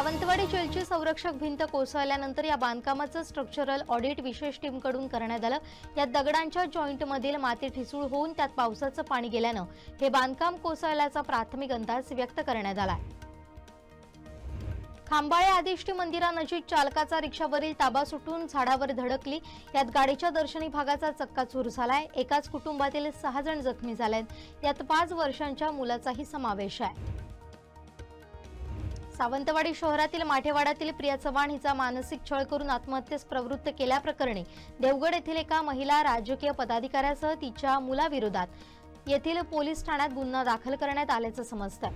सावंतवाडी जेलची संरक्षक भिंत कोसळल्यानंतर या बांधकामाचं स्ट्रक्चरल ऑडिट विशेष टीमकडून करण्यात आलं. यात दगडांच्या जॉईंटमधील माती ठिसूळ होऊन त्यात पावसाचं पाणी गेल्यानं हे बांधकाम कोसळल्याचा प्राथमिक अंदाज व्यक्त करण्यात आला खांबाळे आदिष्टी मंदिरानजीक चालकाचा रिक्षावरील ताबा सुटून झाडावर धडकली. यात गाडीच्या दर्शनी भागाचा चक्काचूर झालाय. एकाच कुटुंबातील सहा जण जखमी झालेत. यात पाच वर्षांच्या मुलाचाही समावेश आहे. सावंतवाडी शहरातील माठेवाड्यातील प्रिया चव्हाण हिचा मानसिक छळ करून आत्महत्येस प्रवृत्त केल्याप्रकरणी देवगड येथील एका महिला राजकीय पदाधिकाऱ्यासह तिच्या मुलाविरोधात येथील पोलीस ठाण्यात गुन्हा दाखल करण्यात आल्याचं समजतं.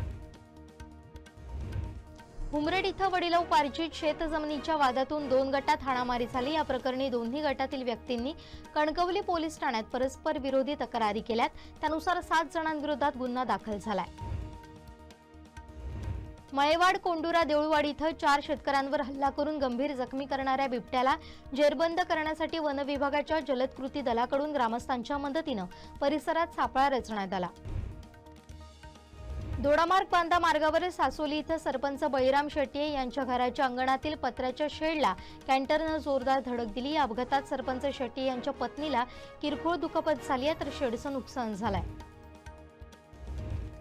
हुमरेड इथं वडिलोपार्जित शेतजमिनीच्या वादातून दोन गटात हाणामारी झाली. या प्रकरणी दोन्ही गटातील व्यक्तींनी कणकवली पोलीस ठाण्यात परस्पर विरोधी तक्रारी केल्यात. त्यानुसार सात जणांविरोधात गुन्हा दाखल झालाय. मळेवाड कोंडुरा देऊळवाडी इथं चार शेतकऱ्यांवर हल्ला करून गंभीर जखमी करणाऱ्या बिबट्याला जेरबंद करण्यासाठी वन विभागाच्या जलद कृती दलाकडून ग्रामस्थांच्या मदतीनं परिसरात सापळा रचण्यात आला. दोडामार्ग बांधा मार्गावर सासोली इथं सरपंच बळीराम शेट्ये यांच्या घराच्या अंगणातील पत्र्याच्या शेडला कॅन्टरनं जोरदार धडक दिली. या अपघातात सरपंच शेट्ये यांच्या पत्नीला किरकोळ दुखापत झाली आहे तर शेडचं नुकसान झालंय.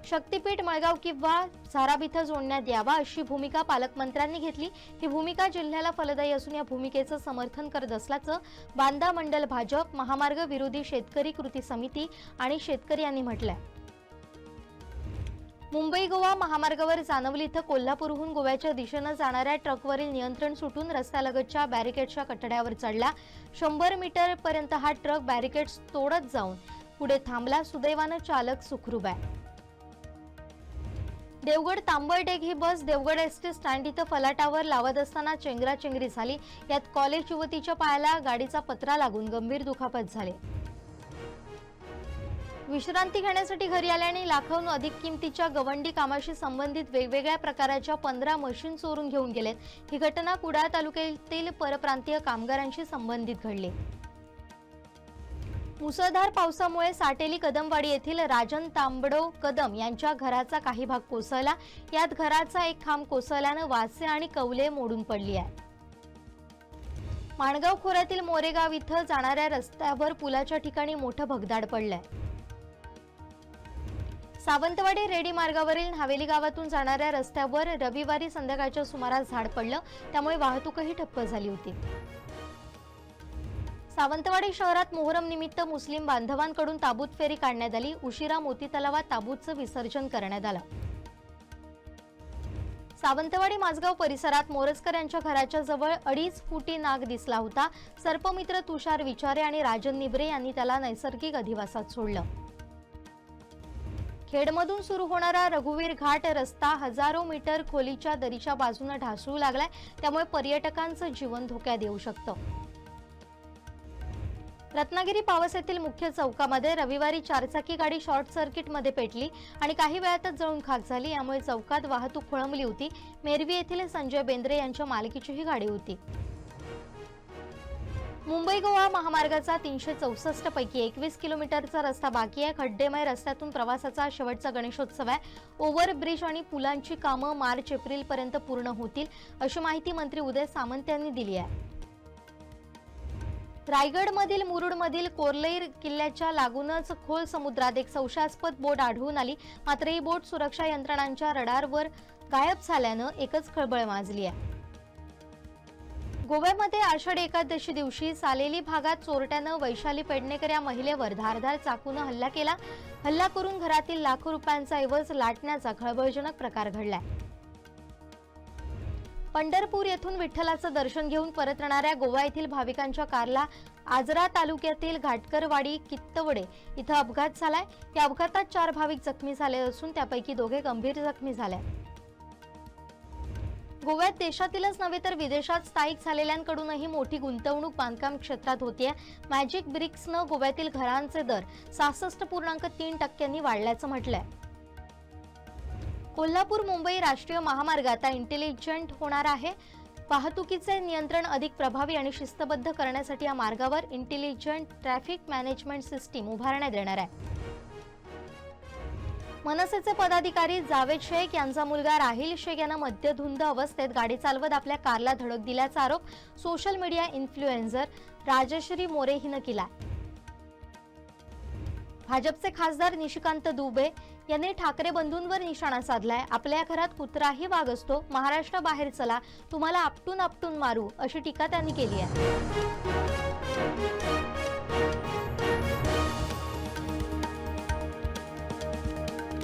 शक्तीपीठ मळगाव किंवा झाराब इथं जोडण्यात यावा अशी भूमिका पालकमंत्र्यांनी घेतली. ही भूमिका जिल्ह्याला फलदायी असून या भूमिकेचं समर्थन करत असल्याचं बांदा मंडल भाजप महामार्ग विरोधी शेतकरी कृती समिती आणि शेतकरी यांनी म्हटलंय. मुंबई गोवा महामार्गावर जानवली इथं कोल्हापूरहून गोव्याच्या दिशेनं जाणाऱ्या ट्रकवरील नियंत्रण सुटून रस्त्यालगतच्या बॅरिकेडच्या कठड्यावर चढला. शंभर मीटर पर्यंत हा ट्रक बॅरिकेड्स तोडत जाऊन पुढे थांबला. सुदैवानं चालक सुखरूप आहे. देवगड तांबळटेक ही bus Devgad S T stand इथं फलाटावर लावत असताना चेंगराचेंगरी झाली. यात कॉलेज युवतीच्या पायाला गाडीचा पत्रा लागून गंभीर दुखापत झाली. विश्रांती घेण्यासाठी घरी आल्याने लाखाहून अधिक किमतीच्या गवंडी कामाशी संबंधित वेगवेगळ्या प्रकाराच्या पंधरा मशीन चोरून घेऊन गेलेत. ही घटना कुडाळ तालुक्यातील परप्रांतीय कामगारांशी संबंधित घडली. मुसळधार पावसामुळे साटेली कदमवाडी येथील राजन तांबडो कदम यांच्या घराचा काही भाग कोसळला. यात घराचा एक खांब कोसळल्यानं वासे आणि कवले मोडून पडली आहे माणगाव खोऱ्यातील मोरेगाव इथं जाणाऱ्या रस्त्यावर पुलाच्या ठिकाणी मोठं भगदाड पडलंय. सावंतवाडी रेडी मार्गावरील हवेली गावातून जाणाऱ्या रस्त्यावर रविवारी संध्याकाळच्या सुमारास झाड पडलं. त्यामुळे वाहतूकही ठप्प झाली होती. सावंतवाडी शहरात मोहरम निमित्त मुस्लिम बांधवांकडून ताबूत फेरी काढण्यात आली. उशिरा मोती तलावात ताबूतचं विसर्जन करण्यात आलं. सावंतवाडी माझगाव परिसरात मोरजकर यांच्या घराच्या जवळ अडीच फुटी नाग दिसला होता. सर्पमित्र तुषार विचारे आणि राजन निबरे यांनी त्याला नैसर्गिक अधिवासात सोडलं. खेडमधून सुरू होणारा रघुवीर घाट रस्ता हजारो मीटर खोलीच्या दरीच्या बाजूने ढासळू लागलाय. त्यामुळे पर्यटकांचं जीवन धोक्यात येऊ शकतं. रत्नागिरी पावस येथील मुख्य चौकामध्ये रविवारी चारचाकी गाडी शॉर्ट सर्किटमध्ये पेटली आणि काही वेळातच जळून खाक झाली. यामुळे चौकात वाहतूक खोळंबली होती. मेरवी येथील संजय बेंद्रे यांच्या मालकीची ही गाडी होती. मुंबई गोवा महामार्गाचा तीनशे चौसष्ट पैकी एकवीस किलोमीटरचा रस्ता बाकी आहे. खड्डेमय रस्त्यातून प्रवासाचा शेवटचा गणेशोत्सव आहे. ओव्हरब्रिज आणि पुलांची कामं मार्च एप्रिल पर्यंत पूर्ण होतील अशी माहिती मंत्री उदय सामंत यांनी दिली आहे. रायगडमधील मुरुडमधील कोर्लेर किल्ल्याच्या लागूनच खोल समुद्रात एक संशयास्पद बोट आढळून आली. मात्र ही बोट सुरक्षा यंत्रणांच्या रडारवर गायब झाल्यानं एकच खळबळ माजली आहे. गोव्यामध्ये आषाढी एकादशी दिवशी सालेली भागात चोरट्यानं वैशाली पेडणेकर या महिलेवर धारधार चाकूनं हल्ला केला. हल्ला करून घरातील लाखो रुपयांचा ऐवज लाटण्याचा खळबळजनक प्रकार घडलाय. पंढरपूर येथून विठ्ठलाचं दर्शन घेऊन परतणाऱ्या गोवा येथील भाविकांच्या कारला आजरा तालुक्यातील घाटकरवाडी कित्तवडे इथं अपघात झालाय. या अपघातात चार भाविक जखमी झाले असून त्यापैकी दोघे गंभीर जखमी झाले. गोव्यात देशातीलच नव्हे तर विदेशात स्थायिक झालेल्यांकडूनही मोठी गुंतवणूक बांधकाम क्षेत्रात होतीये. मॅजिक ब्रिक्सनं गोव्यातील घरांचे दर सहासष्ट पूर्णांक तीन टक्क्यांनी वाढल्याचं म्हटलंय. कोल्हापूर मुंबई राष्ट्रीय महामार्ग आता इंटेलिजंट होणार आहे. वाहतुकीचे नियंत्रण अधिक प्रभावी आणि शिस्तबद्ध करण्यासाठी या मार्गावर इंटेलिजंट ट्रॅफिक मॅनेजमेंट सिस्टीम उभारण्यात येणार आहे. मनसेचे पदाधिकारी जावेद शेख यांचा मुलगा राहिल शेख यांना मद्यधुंद अवस्थेत गाडी चालवत आपल्या कारला धडक दिल्याचा आरोप social media influencer Rajashree More हिनं केला. भाजपचे खासदार निशिकांत दुबे यांनी ठाकरे बंधूंवर निशाणा साधलाय. आपल्या घरात कुत्राही वाघ असतो. महाराष्ट्र बाहेर चला. तुम्हाला आपटून आपटून मारू अशी टीका त्यांनी केली आहे.